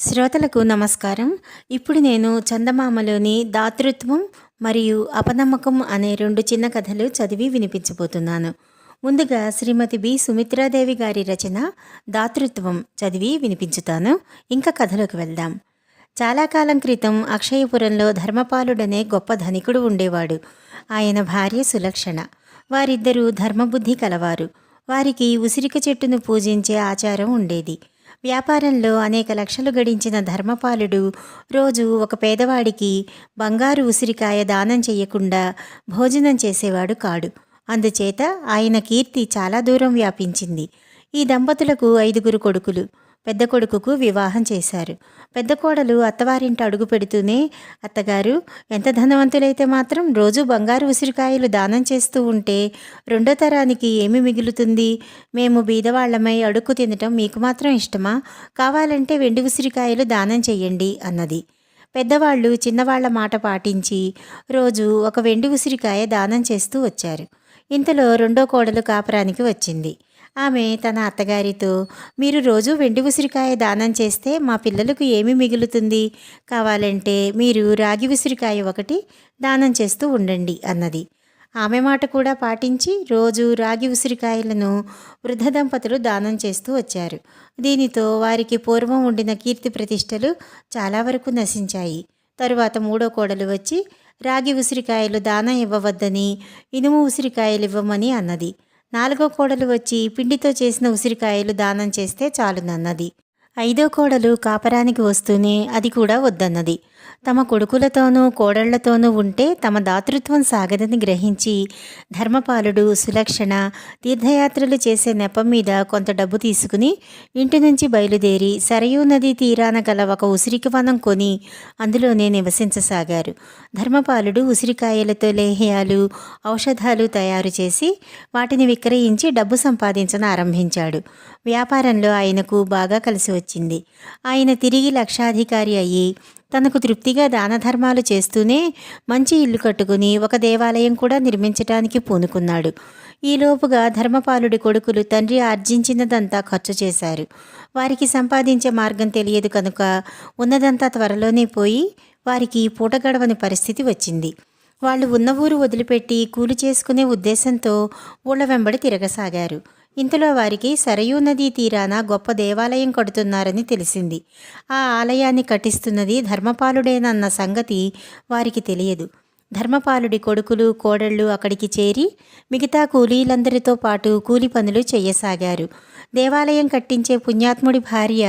శ్రోతలకు నమస్కారం. ఇప్పుడు నేను చందమామలోని దాతృత్వం మరియు అపనమ్మకం అనే రెండు చిన్న కథలు చదివి వినిపించబోతున్నాను. ముందుగా శ్రీమతి బి. సుమిత్రాదేవి గారి రచన దాతృత్వం చదివి వినిపించుతాను. ఇంకా కథలోకి వెళ్దాం. చాలా కాలం క్రితం అక్షయపురంలో ధర్మపాలుడనే గొప్ప ధనికుడు ఉండేవాడు. ఆయన భార్య సులక్షణ. వారిద్దరూ ధర్మబుద్ధి కలవారు. వారికి ఉసిరిక చెట్టును పూజించే ఆచారం ఉండేది. వ్యాపారంలో అనేక లక్షలు గడించిన ధర్మపాలుడు రోజు ఒక పేదవాడికి బంగారు ఉసిరికాయ దానం చేయకుండా భోజనం చేసేవాడు కాడు. అందుచేత ఆయన కీర్తి చాలా దూరం వ్యాపించింది. ఈ దంపతులకు ఐదుగురు కొడుకులు. పెద్ద కొడుకుకు వివాహం చేశారు. పెద్ద కోడలు అత్తవారింట అడుగు పెడుతూనే అత్తగారు ఎంత ధనవంతులైతే మాత్రం రోజు బంగారు ఉసిరికాయలు దానం చేస్తూ ఉంటే రెండో తరానికి ఏమి మిగులుతుంది? మేము బీదవాళ్ళమై అడుక్కు తినటం మీకు మాత్రం ఇష్టమా? కావాలంటే వెండి ఉసిరికాయలు దానం చెయ్యండి అన్నది. పెద్దవాళ్ళు చిన్నవాళ్ళ మాట పాటించి రోజు ఒక వెండి ఉసిరికాయ దానం చేస్తూ వచ్చారు. ఇంతలో రెండో కోడలు కాపురానికి వచ్చింది. ఆమె తన అత్తగారితో మీరు రోజు వెండి ఉసిరికాయ దానం చేస్తే మా పిల్లలకు ఏమి మిగులుతుంది? కావాలంటే మీరు రాగి ఉసిరికాయ ఒకటి దానం చేస్తూ ఉండండి అన్నది. ఆమె మాట కూడా పాటించి రోజు రాగి ఉసిరికాయలను వృద్ధ దంపతులు దానం చేస్తూ వచ్చారు. దీనితో వారికి పూర్వం ఉండిన కీర్తి ప్రతిష్టలు చాలా వరకు నశించాయి. తరువాత మూడో కోడలు వచ్చి రాగి ఉసిరికాయలు దానం ఇవ్వవద్దని ఇనుము ఉసిరికాయలు ఇవ్వమని అన్నది. నాలుగో కోడలు వచ్చి పిండితో చేసిన ఉసిరికాయలు దానం చేస్తే చాలునన్నది. ఐదో కోడలు కాపరానికి వస్తూనే అది కూడా వద్దన్నది. తమ కొడుకులతోనూ కోడళ్ళతోనూ ఉంటే తమ దాతృత్వం సాగదని గ్రహించి ధర్మపాలుడు సులక్షణ తీర్థయాత్రలు చేసే నెపం మీద కొంత డబ్బు తీసుకుని ఇంటి నుంచి బయలుదేరి సరయూ నదీ తీరాన గల ఒక ఉసిరికి వనం కొని అందులోనే నివసించసాగారు. ధర్మపాలుడు ఉసిరికాయలతో లేహ్యాలు ఔషధాలు తయారు చేసి వాటిని విక్రయించి డబ్బు సంపాదించడం ఆరంభించాడు. వ్యాపారంలో ఆయనకు బాగా కలిసి వచ్చింది. ఆయన తిరిగి లక్షాధికారి అయ్యి తనకు తృప్తిగా దాన ధర్మాలు చేస్తూనే మంచి ఇల్లు కట్టుకుని ఒక దేవాలయం కూడా నిర్మించటానికి పూనుకున్నాడు. ఈలోపుగా ధర్మపాలుడి కొడుకులు తండ్రి ఆర్జించినదంతా ఖర్చు చేశారు. వారికి సంపాదించే మార్గం తెలియదు కనుక ఉన్నదంతా త్వరలోనే పోయి వారికి పూట గడవని పరిస్థితి వచ్చింది. వాళ్ళు ఉన్న ఊరు వదిలిపెట్టి కూలి చేసుకునే ఉద్దేశంతో ఊళ్ళ వెంబడి తిరగసాగారు. ఇంతలో వారికి సరయూ నదీ తీరాన గొప్ప దేవాలయం కడుతున్నారని తెలిసింది. ఆ ఆలయాన్ని కట్టిస్తున్నది ధర్మపాలుడేనన్న సంగతి వారికి తెలియదు. ధర్మపాలుడి కొడుకులు కోడళ్ళు అక్కడికి చేరి మిగతా కూలీలందరితో పాటు కూలి పనులు చేయసాగారు. దేవాలయం కట్టించే పుణ్యాత్ముడి భార్య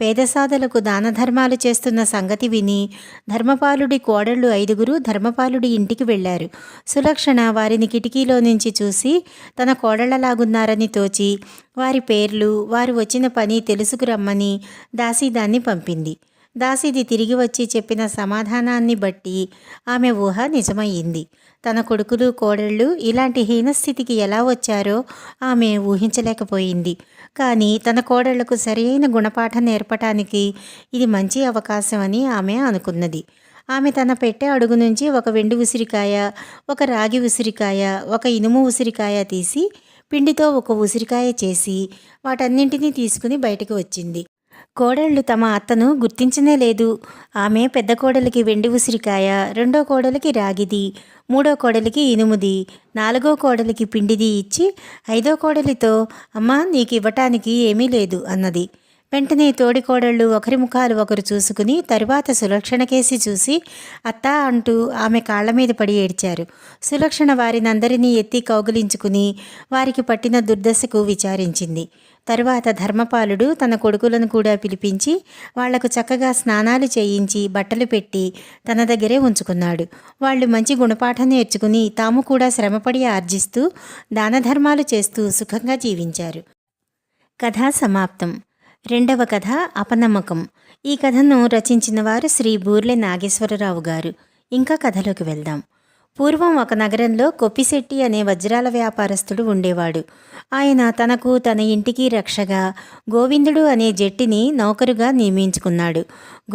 పేదసాదలకు దాన ధర్మాలు చేస్తున్న సంగతి విని ధర్మపాలుడి కోడళ్ళు ఐదుగురు ధర్మపాలుడి ఇంటికి వెళ్ళారు సులక్షణ వారిని కిటికీలో నుంచి చూసి తన కోడళ్ళలాగున్నారని తోచి వారి పేర్లు వారు వచ్చిన పని తెలుసుకురమ్మని దాసీదాన్ని పంపింది. దాసిది తిరిగి వచ్చి చెప్పిన సమాధానాన్ని బట్టి ఆమె ఊహ నిజమయ్యింది. తన కొడుకులు కోడళ్ళు ఇలాంటి హీనస్థితికి ఎలా వచ్చారో ఆమె ఊహించలేకపోయింది. కానీ తన కోడళ్ళకు సరియైన గుణపాఠం నేర్పటానికి ఇది మంచి అవకాశం అని ఆమె అనుకున్నది. ఆమె తన పెట్టే అడుగు నుంచి ఒక వెండి ఉసిరికాయ ఒక రాగి ఉసిరికాయ ఒక ఇనుము ఉసిరికాయ తీసి పిండితో ఒక ఉసిరికాయ చేసి వాటన్నింటినీ తీసుకుని బయటకు వచ్చింది. కోడళ్ళు తమ అత్తను గుర్తించనే లేదు. ఆమె పెద్ద కోడలికి వెండి ఉసిరికాయ రెండో కోడలికి రాగిది మూడో కోడలికి ఇనుముది నాలుగో కోడలికి పిండిది ఇచ్చి ఐదో కోడలితో అమ్మా నీకు ఇవ్వటానికి ఏమీ లేదు అన్నది. వెంటనే తోడికోడళ్ళు ఒకరి ముఖాలు ఒకరు చూసుకుని తరువాత సులక్షణ కేసి చూసి అత్త అంటూ ఆమె కాళ్ళ మీద పడి ఏడ్చారు. సులక్షణ వారినందరినీ ఎత్తి కౌగిలించుకుని వారికి పట్టిన దుర్దశకు విచారించింది. తరువాత ధర్మపాలుడు తన కొడుకులను కూడా పిలిపించి వాళ్ళకు చక్కగా స్నానాలు చేయించి బట్టలు పెట్టి తన దగ్గరే ఉంచుకున్నాడు. వాళ్ళు మంచి గుణపాఠం నేర్చుకుని తాము కూడా శ్రమపడి ఆర్జిస్తూ దాన ధర్మాలు చేస్తూ సుఖంగా జీవించారు. కథా సమాప్తం. రెండవ కథ అపనమ్మకం. ఈ కథను రచించిన వారు శ్రీ బూర్లె నాగేశ్వరరావు గారు. ఇంకా కథలోకి వెళ్దాం. పూర్వం ఒక నగరంలో కొప్పిశెట్టి అనే వజ్రాల వ్యాపారస్తుడు ఉండేవాడు. ఆయన తనకు తన ఇంటికి రక్షగా గోవిందుడు అనే జట్టిని నౌకరుగా నియమించుకున్నాడు.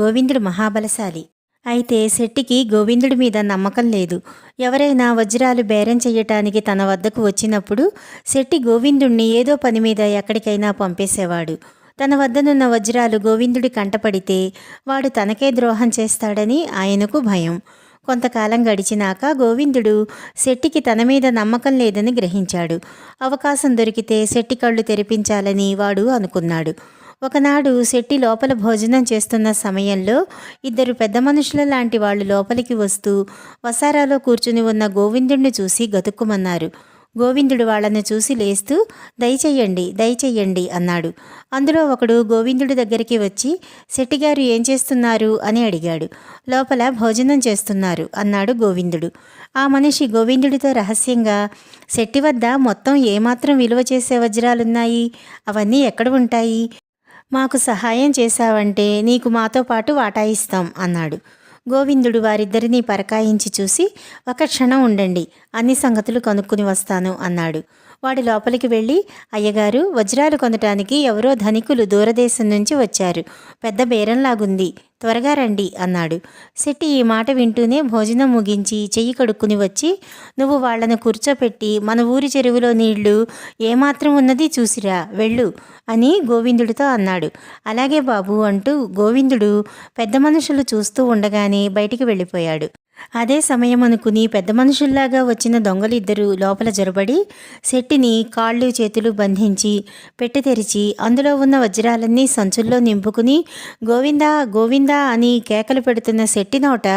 గోవిందుడు మహాబలశాలి. అయితే శెట్టికి గోవిందుడి మీద నమ్మకం లేదు. ఎవరైనా వజ్రాలు బేరం చేయటానికి తన వద్దకు వచ్చినప్పుడు శెట్టి గోవిందుణ్ణి ఏదో పని మీద ఎక్కడికైనా పంపేసేవాడు. తన వద్దనున్న వజ్రాలు గోవిందుడి కంటపడితే వాడు తనకే ద్రోహం చేస్తాడని ఆయనకు భయం. కొంతకాలం గడిచినాక గోవిందుడు శెట్టికి తన మీద నమ్మకం లేదని గ్రహించాడు. అవకాశం దొరికితే శెట్టి కళ్ళు తెరిపించాలని వాడు అనుకున్నాడు. ఒకనాడు శెట్టి లోపల భోజనం చేస్తున్న సమయంలో ఇద్దరు పెద్ద మనుషుల లాంటి వాళ్ళు లోపలికి వస్తూ వసారాలో కూర్చుని ఉన్న గోవిందుణ్ణి చూసి గతుక్కుమన్నారు. గోవిందుడు వాళ్ళని చూసి లేస్తూ దయచెయ్యండి దయచెయ్యండి అన్నాడు. అందులో ఒకడు గోవిందుడి దగ్గరికి వచ్చి శెట్టిగారు ఏం చేస్తున్నారు? అని అడిగాడు. లోపల భోజనం చేస్తున్నారు అన్నాడు గోవిందుడు. ఆ మనిషి గోవిందుడితో రహస్యంగా శెట్టి వద్ద మొత్తం ఏమాత్రం విలువ చేసే వజ్రాలున్నాయి? అవన్నీ ఎక్కడ ఉంటాయి? మాకు సహాయం చేశావంటే నీకు మాతో పాటు వాటాయిస్తాం అన్నాడు. గోవిందుడు వారిద్దరినీ పరకాయించి చూసి ఒక క్షణం ఉండండి అన్ని సంగతులు కనుక్కుని వస్తాను అన్నాడు. వాడి లోపలికి వెళ్ళి అయ్యగారు వజ్రాలు కొనటానికి ఎవరో ధనికులు దూరదేశం నుంచి వచ్చారు. పెద్ద బేరంలాగుంది త్వరగా రండి అన్నాడు. శెట్టి ఈ మాట వింటూనే భోజనం ముగించి చెయ్యి కడుక్కుని వచ్చి నువ్వు వాళ్ళను కూర్చోపెట్టి మన ఊరి చెరువులో నీళ్ళు ఏమాత్రం ఉన్నది చూసిరా వెళ్ళు అని గోవిందుడితో అన్నాడు. అలాగే బాబు అంటూ గోవిందుడు పెద్ద మనుషులు చూస్తూ ఉండగానే బయటికి వెళ్ళిపోయాడు. అదే సమయం అనుకుని పెద్ద మనుషుల్లాగా వచ్చిన దొంగలిద్దరూ లోపల జొరబడి శెట్టిని కాళ్ళు చేతులు బంధించి పెట్టి తెరిచి అందులో ఉన్న వజ్రాలన్నీ సంచుల్లో నింపుకుని గోవిందా గోవిందా అని కేకలు పెడుతున్న శెట్టి నోట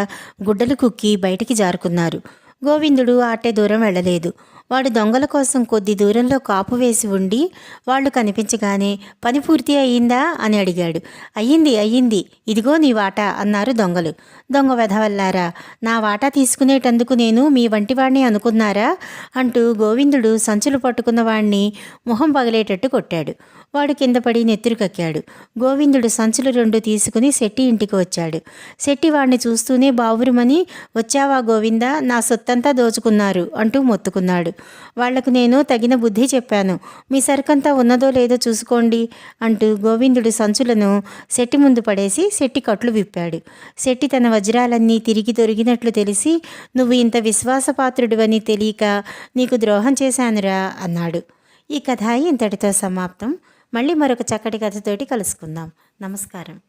గుడ్డలు కుక్కి బయటికి జారుకున్నారు. గోవిందుడు ఆటే దూరం వెళ్ళలేదు. వాడు దొంగల కోసం కొద్ది దూరంలో కాపు వేసి ఉండి వాళ్ళు కనిపించగానే పని పూర్తి అయ్యిందా అని అడిగాడు. అయ్యింది అయ్యింది. ఇదిగో నీ వాటా అన్నారు దొంగలు. దొంగ వెధవల్లారా నా వాటా తీసుకునేటందుకు నేను మీ వంటివాణ్ణి అనుకున్నారా? అంటూ గోవిందుడు సంచులు పట్టుకున్న వాణ్ణి మొహం పగిలేటట్టు కొట్టాడు. వాడు కింద పడి నెత్తురు కక్కాడు. గోవిందుడు సంచులు రెండు తీసుకుని శెట్టి ఇంటికి వచ్చాడు. శెట్టి వాణ్ణి చూస్తూనే బావురుమని వచ్చావా గోవిందా? నా సొత్తంతా దోచుకున్నారు అంటూ మొత్తుకున్నాడు వాళ్ళకు నేను తగిన బుద్ధి చెప్పాను. మీ సరుకంతా ఉన్నదో లేదో చూసుకోండి అంటూ గోవిందుడు సంచులను శెట్టి ముందు పడేసి శెట్టి కట్లు విప్పాడు. శెట్టి తన వజ్రాలన్నీ తిరిగి దొరికినట్లు తెలిసి నువ్వు ఇంత విశ్వాసపాత్రుడివని తెలియక నీకు ద్రోహం చేశానురా అన్నాడు. ఈ కథ ఇంతటితో సమాప్తం. మళ్ళీ మరొక చక్కటి కథతోటి కలుసుకుందాం. నమస్కారం.